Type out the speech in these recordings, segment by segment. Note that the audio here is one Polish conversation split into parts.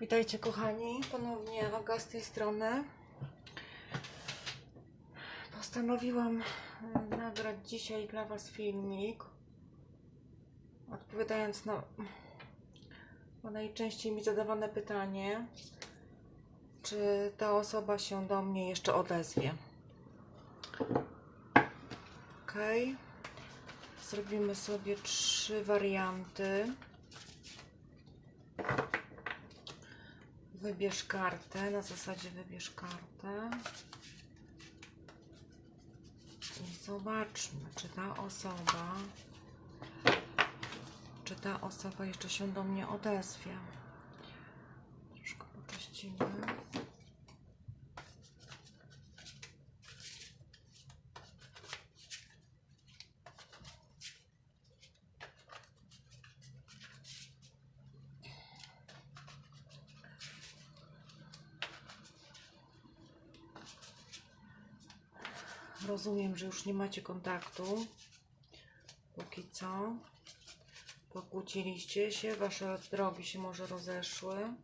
Witajcie kochani, ponownie Aga z tej strony. Postanowiłam e, nagrać dzisiaj dla Was filmik, odpowiadając na, na najczęściej mi zadawane pytanie, czy ta osoba się do mnie jeszcze odezwie. Ok. Zrobimy sobie trzy warianty. Wybierz kartę, na zasadzie wybierz kartę. I zobaczmy, czy ta osoba, czy ta osoba jeszcze się do mnie odezwie. Rozumiem, że już nie macie kontaktu. Póki co. Pokłóciliście się, wasze drogi się może rozeszły.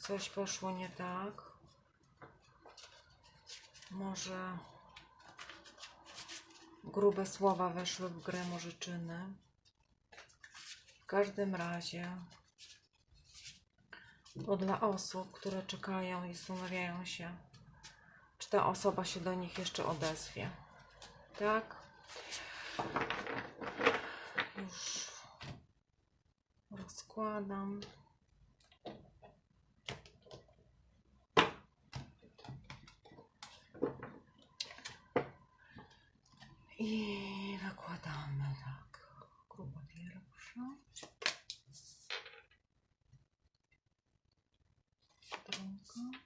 Coś poszło nie tak. Może grube słowa weszły w grę, może czyny. W każdym razie to dla osób, które czekają i zastanawiają się, czy ta osoba się do nich jeszcze odezwie. Tak? Już rozkładam. I nakładamy tak. Gruba pierwsza. Druga.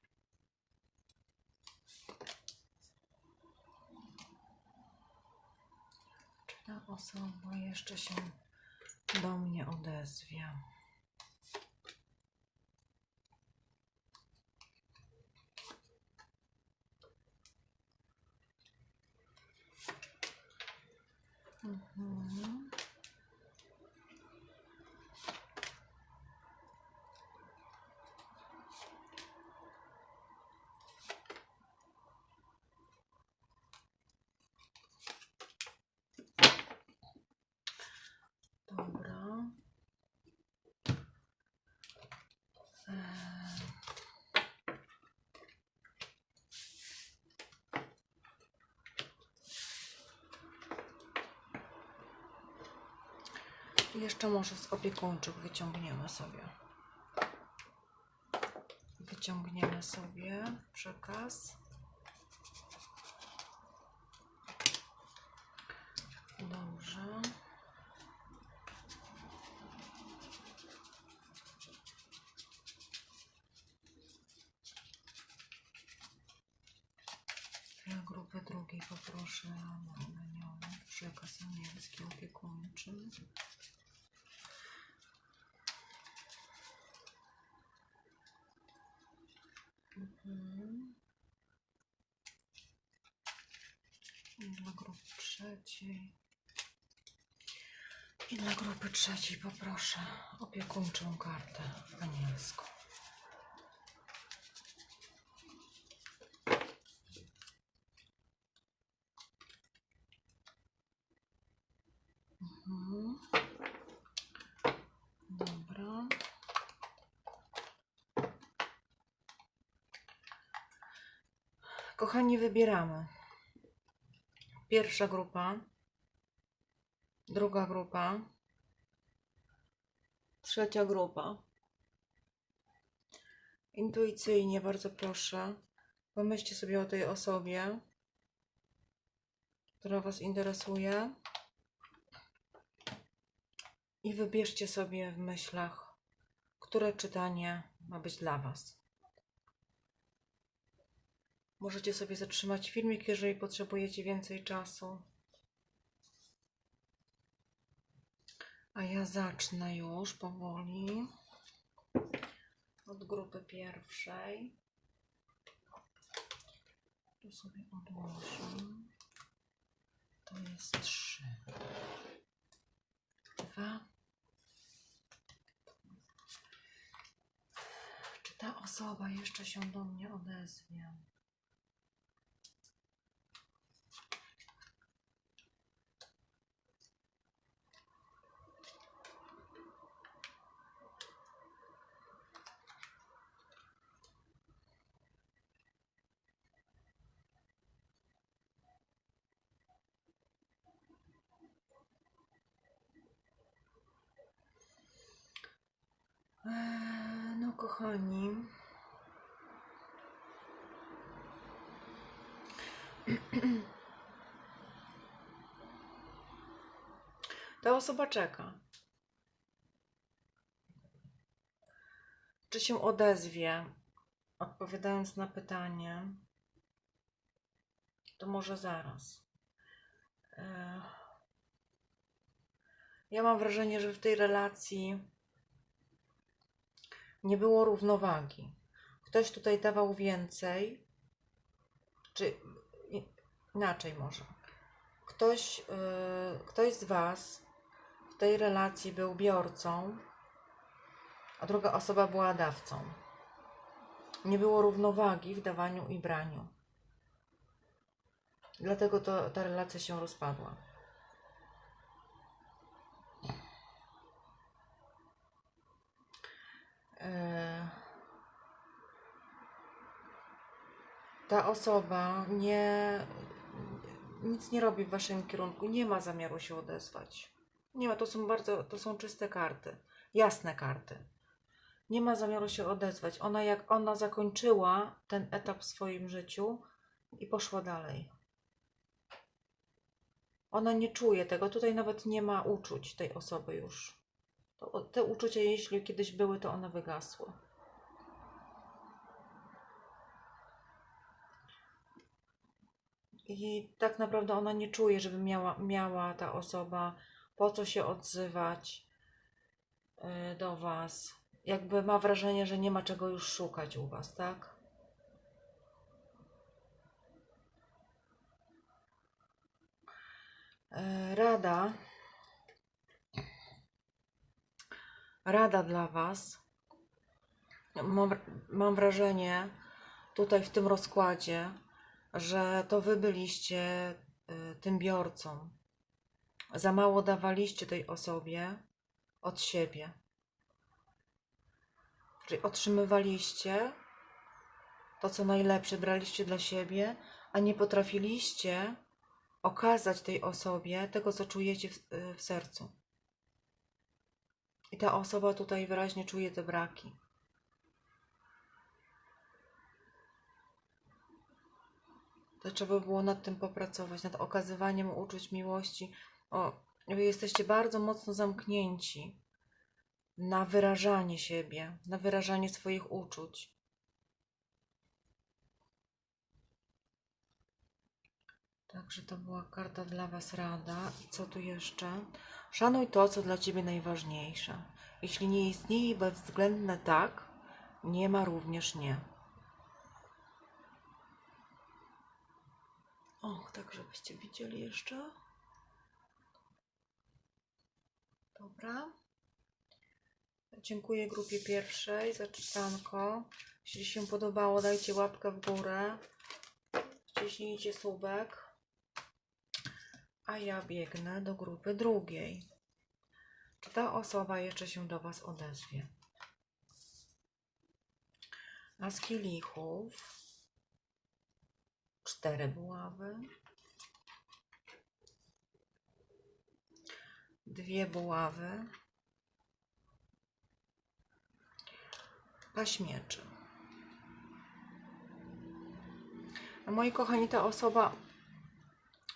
Czy ta osoba jeszcze się do mnie odezwie? Mhm. Dobra. Eee. I Jeszcze może z opiekuńczych wyciągniemy sobie. Wyciągniemy sobie przekaz. Dobrze. Dla grupy drugiej poproszę na przekaz angielski opiekuńczy. Mhm. I Dla grupy trzeciej. I dla grupy trzeciej poproszę opiekuńczą kartę anielską. Mhm. Kochani, wybieramy. Pierwsza grupa, druga grupa, trzecia grupa. Intuicyjnie, bardzo proszę, pomyślcie sobie o tej osobie, która Was interesuje i wybierzcie sobie w myślach, które czytanie ma być dla Was. Możecie sobie zatrzymać filmik, jeżeli potrzebujecie więcej czasu. A ja zacznę już powoli od grupy pierwszej. Tu sobie odłożę. To jest trzy, dwa. Czy ta osoba jeszcze się do mnie odezwie? No, kochani. Ta osoba czeka. Czy się odezwie, odpowiadając na pytanie? To może zaraz. Ja mam wrażenie, że w tej relacji nie było równowagi. Ktoś tutaj dawał więcej, czy inaczej może. Ktoś, yy, ktoś z Was w tej relacji był biorcą, a druga osoba była dawcą. Nie było równowagi w dawaniu i braniu. Dlatego to, ta relacja się rozpadła. Ta osoba nie nic nie robi w waszym kierunku, nie ma zamiaru się odezwać. Nie ma, to są bardzo, to są czyste karty, jasne karty. Nie ma zamiaru się odezwać. Ona jak ona zakończyła ten etap w swoim życiu i poszła dalej. Ona nie czuje tego, tutaj nawet nie ma uczuć tej osoby już. To, te uczucia, jeśli kiedyś były, to one wygasły. I tak naprawdę ona nie czuje, żeby miała, miała ta osoba po co się odzywać y, do Was. Jakby ma wrażenie, że nie ma czego już szukać u Was, tak? Y, Rada. Rada dla Was. Mam, mam wrażenie tutaj w tym rozkładzie, że to Wy byliście y, tym biorcą. Za mało dawaliście tej osobie od siebie. Czyli otrzymywaliście to, co najlepsze, braliście dla siebie, a nie potrafiliście okazać tej osobie tego, co czujecie w, y, w sercu. I ta osoba tutaj wyraźnie czuje te braki. To trzeba było nad tym popracować, nad okazywaniem uczuć miłości. O, wy jesteście bardzo mocno zamknięci na wyrażanie siebie, na wyrażanie swoich uczuć. Także to była karta dla Was rada. I co tu jeszcze? Szanuj to, co dla Ciebie najważniejsze. Jeśli nie istnieje bezwzględne tak, nie ma również nie. O, tak żebyście widzieli jeszcze. Dobra. Dziękuję grupie pierwszej za czytanko. Jeśli się podobało, dajcie łapkę w górę. Wciśnijcie subek. A ja biegnę do grupy drugiej. Czy ta osoba jeszcze się do Was odezwie? A z kielichów cztery buławy, dwie buławy, paź mieczy. A moi kochani, ta osoba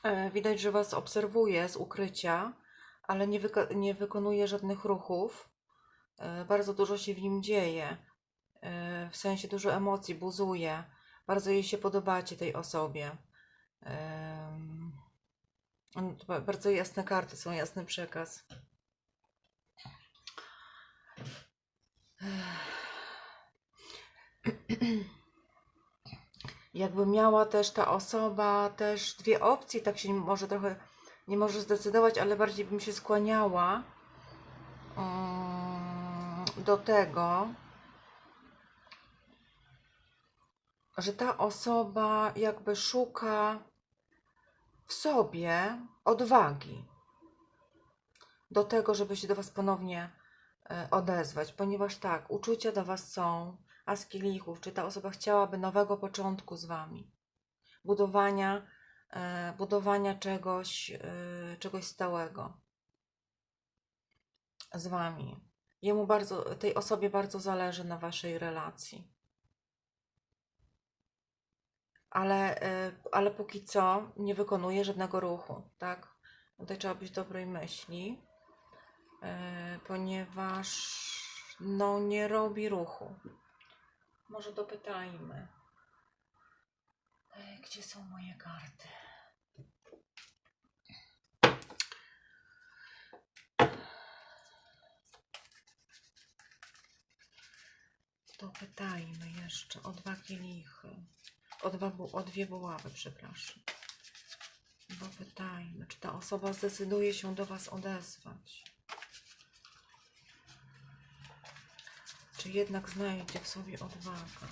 e, widać, że Was obserwuje z ukrycia, ale nie, wyko- nie wykonuje żadnych ruchów. E, bardzo dużo się w nim dzieje, e, w sensie dużo emocji, buzuje. Bardzo jej się podobacie tej osobie. Bardzo jasne karty są, jasny przekaz. Jakby miała też ta osoba też dwie opcje, tak się może trochę nie może zdecydować, ale bardziej bym się skłaniała mm, do tego, że ta osoba jakby szuka w sobie odwagi do tego, żeby się do Was ponownie e, odezwać, ponieważ tak, uczucia do Was są, a z kielichów, czy ta osoba chciałaby nowego początku z Wami, budowania, e, budowania czegoś, e, czegoś stałego z Wami. Jemu bardzo, tej osobie bardzo zależy na Waszej relacji. Ale, e, ale póki co nie wykonuje żadnego ruchu, tak? Tutaj trzeba być dobrej myśli, e, ponieważ no nie robi ruchu. Może dopytajmy. E, Gdzie są moje karty? Dopytajmy jeszcze o dwa kielichy. O, dwa, bu- o dwie buławy, przepraszam. Dopytajmy, czy ta osoba zdecyduje się do Was odezwać. Czy jednak znajdzie w sobie odwagę.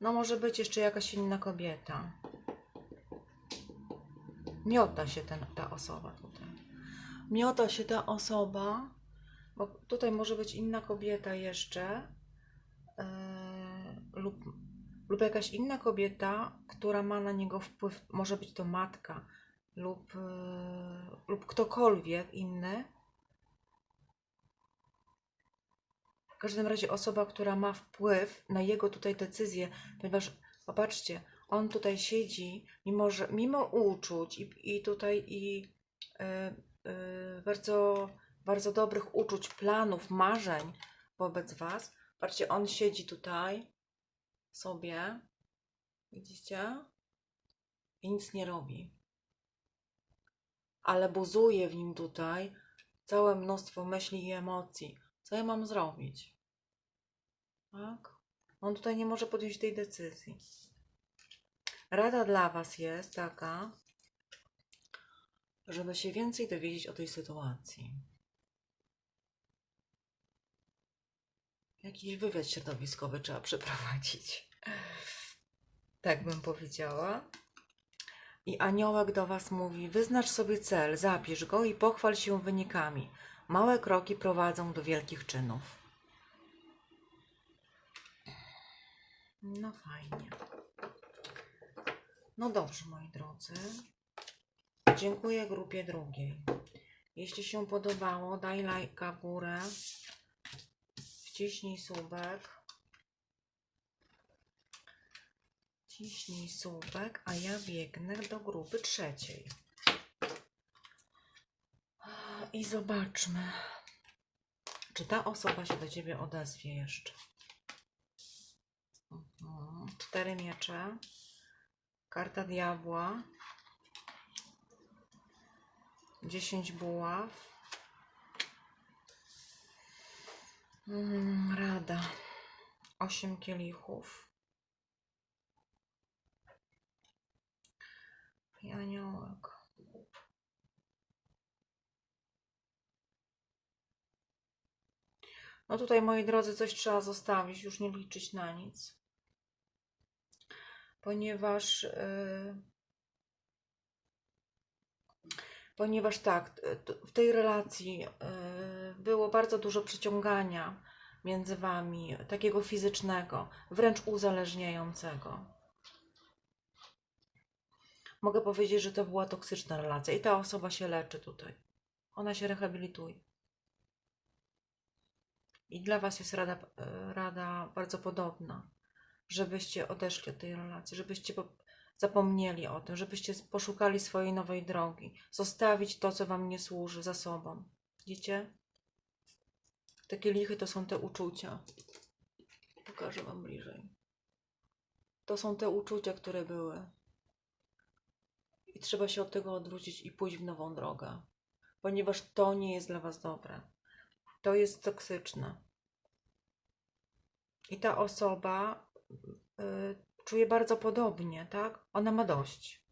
No może być jeszcze jakaś inna kobieta. Miota się ten, ta osoba tutaj. Miota się ta osoba, bo tutaj może być inna kobieta jeszcze lub, lub jakaś inna kobieta, która ma na niego wpływ. Może być to matka lub, yy, lub ktokolwiek inny. W każdym razie osoba, która ma wpływ na jego tutaj decyzję, ponieważ popatrzcie, on tutaj siedzi, mimo że mimo uczuć i, i tutaj i e, e, bardzo, bardzo dobrych uczuć, planów, marzeń wobec Was. Patrzcie, on siedzi tutaj sobie, widzicie? I nic nie robi. Ale buzuje w nim tutaj całe mnóstwo myśli i emocji. Co ja mam zrobić? Tak? On tutaj nie może podjąć tej decyzji. Rada dla Was jest taka, żeby się więcej dowiedzieć o tej sytuacji. Jakiś wywiad środowiskowy trzeba przeprowadzić. Tak bym powiedziała. I aniołek do Was mówi: Wyznacz sobie cel, zapisz go i pochwal się wynikami. Małe kroki prowadzą do wielkich czynów. No fajnie. No dobrze, moi drodzy. Dziękuję grupie drugiej. Jeśli się podobało, daj lajka w górę. Wciśnij subek. Wciśnij subek, a ja biegnę do grupy trzeciej. I zobaczmy, czy ta osoba się do ciebie odezwie jeszcze. Mhm. Cztery miecze. Karta diabła. 10 buław. Rada. 8 kielichów. I aniołek. No tutaj, moi drodzy, coś trzeba zostawić, już nie liczyć na nic. Ponieważ yy, ponieważ tak, w tej relacji yy, było bardzo dużo przyciągania między wami, takiego fizycznego, wręcz uzależniającego. Mogę powiedzieć, że to była toksyczna relacja i ta osoba się leczy tutaj. Ona się rehabilituje. I dla was jest rada, yy, rada bardzo podobna, żebyście odeszli od tej relacji, żebyście zapomnieli o tym, żebyście poszukali swojej nowej drogi, zostawić to, co wam nie służy za sobą. Widzicie? Te kielichy to są te uczucia. Pokażę wam bliżej. To są te uczucia, które były. I trzeba się od tego odwrócić i pójść w nową drogę, ponieważ to nie jest dla was dobre. To jest toksyczne. I ta osoba y, czuje bardzo podobnie, tak? Ona ma dość.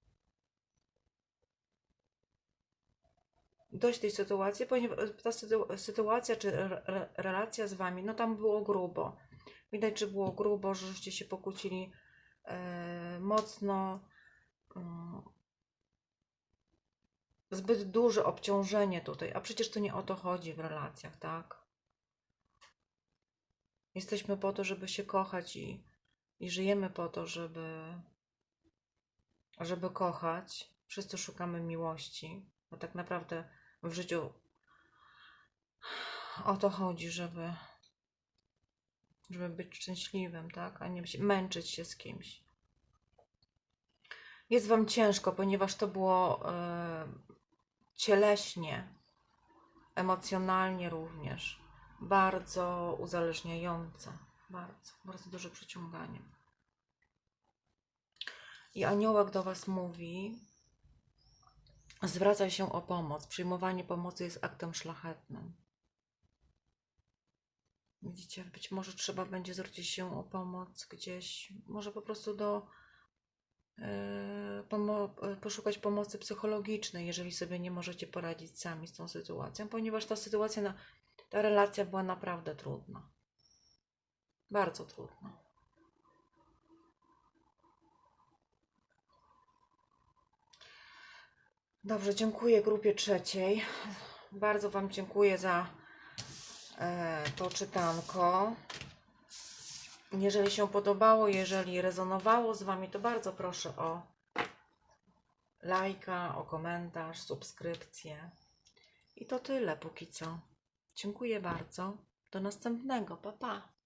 dość tej sytuacji, ponieważ ta sytu- sytuacja czy re- relacja z wami, no tam było grubo. Widać, że było grubo, żeście się pokłócili e, mocno. Mm. Zbyt duże obciążenie tutaj, a przecież to nie o to chodzi w relacjach, tak? Jesteśmy po to, żeby się kochać i, i żyjemy po to, żeby, żeby kochać. Wszyscy szukamy miłości, bo tak naprawdę w życiu o to chodzi, żeby, żeby być szczęśliwym, tak? A nie męczyć się z kimś. Jest Wam ciężko, ponieważ to było e, cieleśnie, emocjonalnie również bardzo uzależniające. Bardzo, bardzo duże przyciąganie. I aniołek do Was mówi: zwracaj się o pomoc. Przyjmowanie pomocy jest aktem szlachetnym. Widzicie, być może trzeba będzie zwrócić się o pomoc gdzieś, może po prostu do e, pomo- e, poszukać pomocy psychologicznej, jeżeli sobie nie możecie poradzić sami z tą sytuacją, ponieważ ta sytuacja, na, ta relacja była naprawdę trudna. Bardzo trudna. Dobrze, dziękuję grupie trzeciej. Bardzo Wam dziękuję za e, to czytanko. Jeżeli się podobało, jeżeli rezonowało z Wami, to bardzo proszę o lajka, o komentarz, subskrypcję. I to tyle póki co. Dziękuję bardzo. Do następnego. Pa, pa.